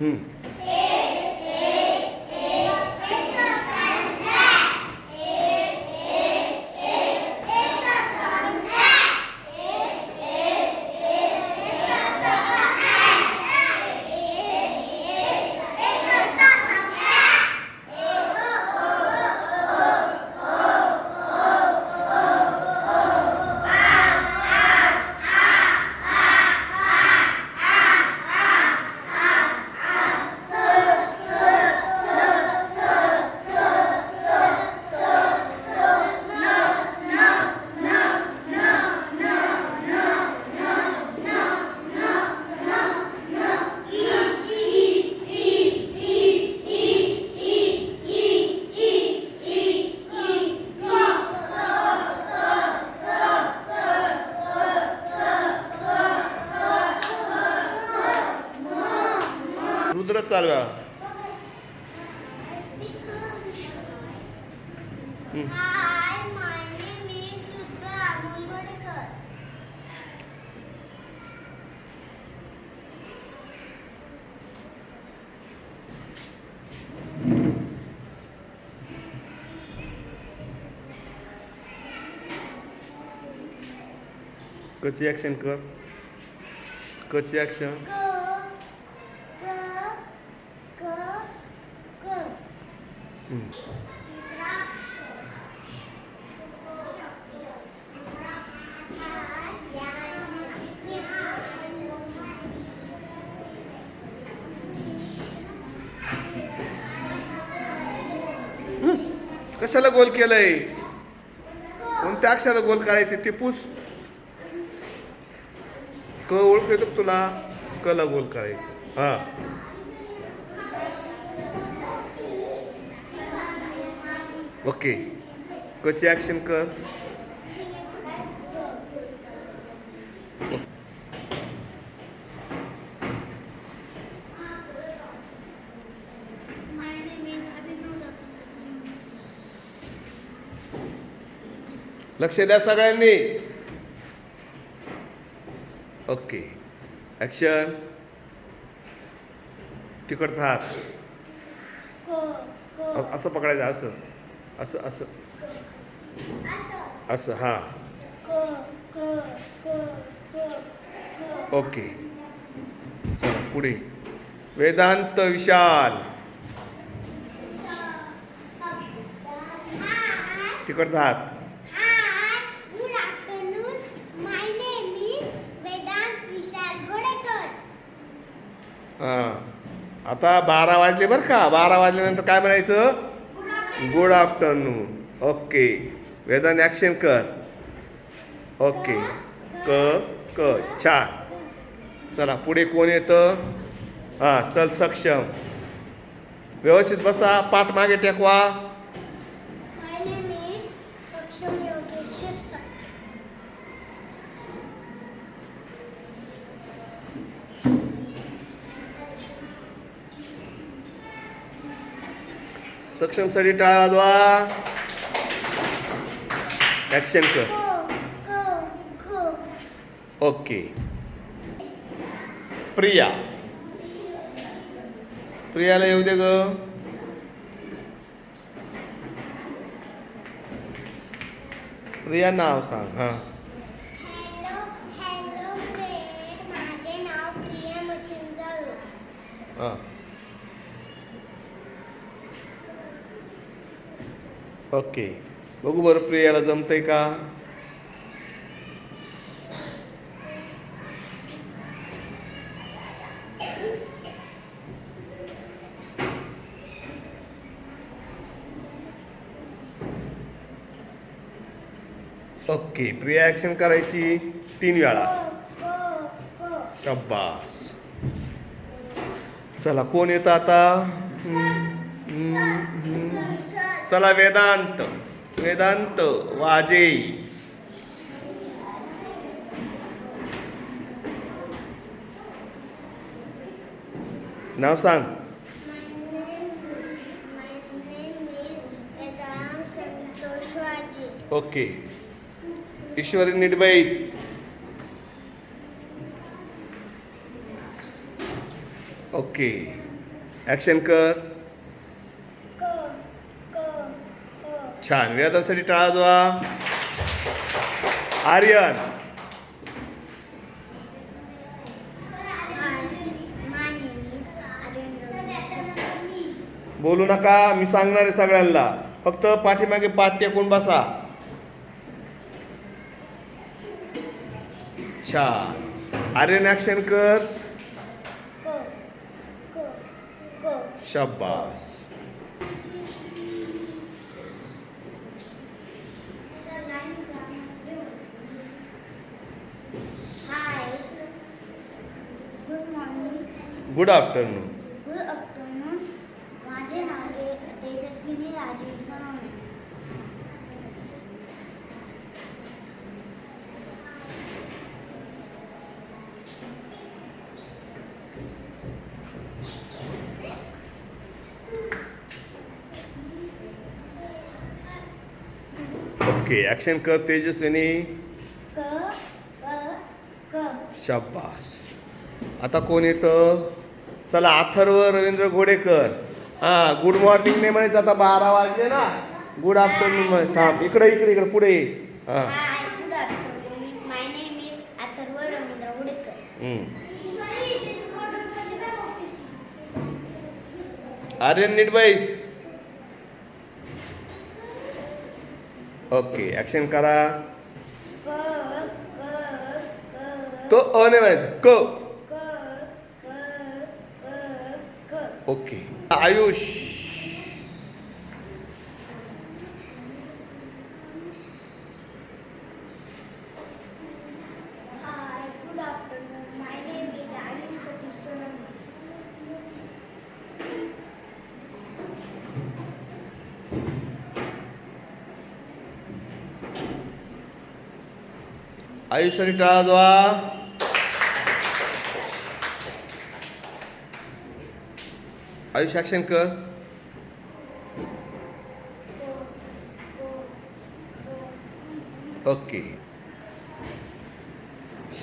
हम्म. चाल वेळा कच्ची ॲक्शन कर. कच्ची ॲक्शन कशाला गोल केलंय? कोणत्या अक्षराला गोल करायचे? ते पूस क ओळख येतो तुला? कला गोल करायचं. हा. ओके. कची ॲक्शन कर. लक्ष द्या सगळ्यांनी. ओके. ॲक्शन तिकडचा हात. असं पकडायचं असं. असं असं. असं. हां. ओके. चला पुढे. वेदांत विशाल. तिकडचा हात. हां. आता बारा वाजले बरं का. बारा वाजल्यानंतर काय म्हणायचं? गुड आफ्टरनून ओके वेदन ॲक्शन कर. ओके क क. छान चला पुढे कोण येतं? हां चल सक्षम. व्यवस्थित बसा. पाठ मागे टेकवा. सक्षमसाठी टाळा वाजवा ॲक्शन कर. ओके प्रिया. प्रियाला येऊ दे ग. प्रिया नाव सांग हां. हॅलो हॅलो फ्रेंड माझे नाव प्रिया मच्छिंद्र हां. ओके. बघू बरं प्रियाला जमतंय का? ओके प्रिया ॲक्शन करायची तीन वेळा. शब्बास चला कोण येतं आता? चला वेदांत वेदांत वाजे. नाव सांग. ओके. ईश्वरी निडबैस. ओके. ॲक्शन कर क क क छान. वेदांसाठी टाळा जोवा आर्यन. बोलू नका मी सांगणार आहे सगळ्यांना. फक्त पाठीमागे पाठ टेकून बसा. छान आर्यन ॲक्शन कर. शाबास hi good morning good afternoon good afternoon माझे नाव ते तेजस्विनी राजीव सोनवणे ओके ॲक्शन कर तेजस्विनी. क क क. शाबास. आता कोण येतं? चला अथर्व रवींद्र घोडेकर. हां गुड मॉर्निंग नाही म्हणायचं आता बारा वाजले ना. गुड आफ्टरनून म्हण थांब इकडे इकडे इकडे पुढे. हां. Hi good afternoon my name is Atharva Ravindra Gudekar hmm. Aryan नीट बैस. ओके ॲक्शन करा. क क क तो अ नाही म्हणायचं क. क क okay Ayush hi good afternoon my name is Ayush action कर ओके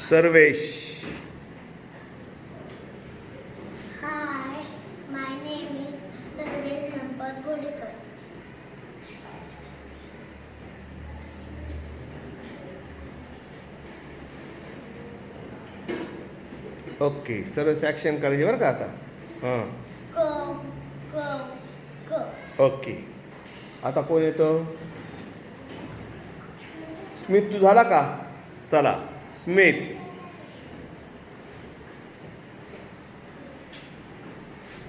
सर्वेश ओके सर्व ॲक्शन करायचे बरं का आता? हां. ओके. आता कोण येतं? स्मित तू झाला का? चला. Smit.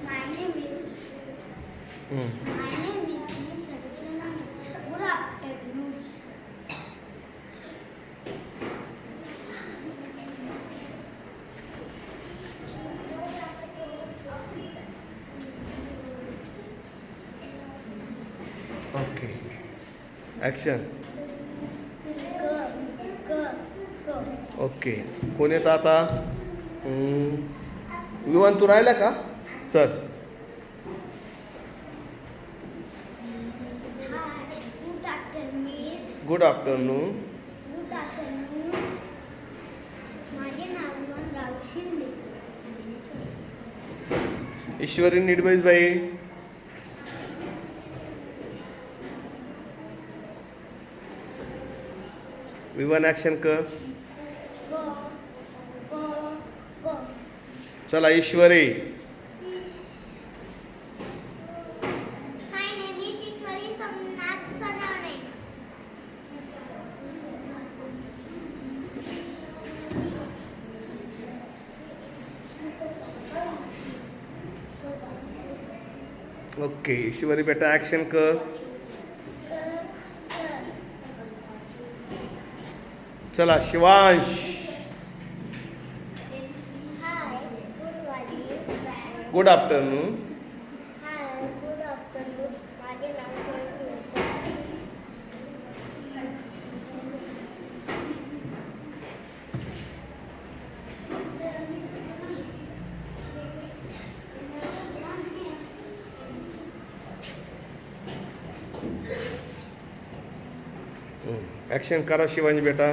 My name is hmm. Action okay कोण येतं आता? विमान तू राहिला का? चल. गुड आफ्टरनून ईश्वरी आफ्टरनून माझे नाव वी वन ॲक्शन कर चला ईश्वरी ओके ईश्वरी बेटा ॲक्शन कर चला शिवांश. गुड आफ्टरनून ॲक्शन करा शिवाजी बेटा.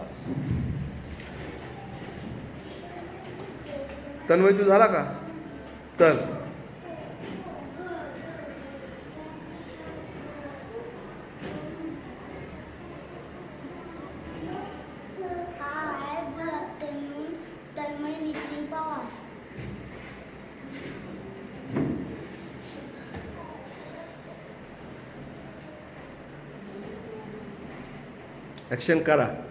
तन्मय तू झाला का? चल. ॲक्शन करा.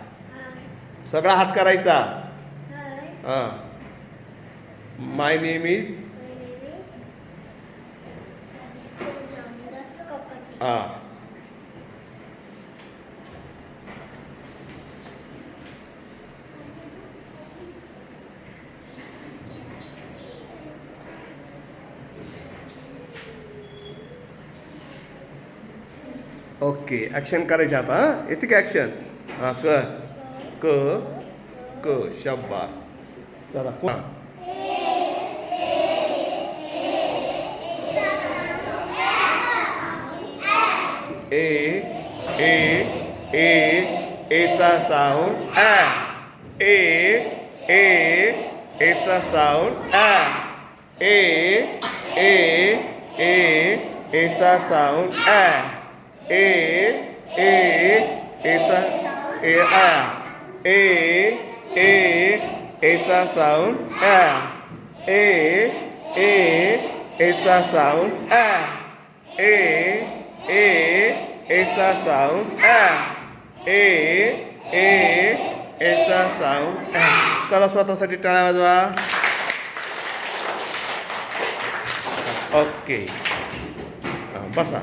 सगळा हात करायचा. हां. माय नेम इज हां. ओके ॲक्शन करायचे आता हां? येते का ॲक्शन हां कर. क क शब्बा चला. हां. ए ए ए एचा साऊंड ॲ ए ए एचा साऊंड ॲ ए ए ए एचा साऊंड ॲ ए ए एचा ए ॲ ए ए एचा साऊंड ॲ ए ए एचा साऊंड ॲ ए ए एचा साऊंड ॲ ए ए एचा साऊंड ॲ चला स्वतःसाठी टाळ्या वाजवा. ओके. बसा.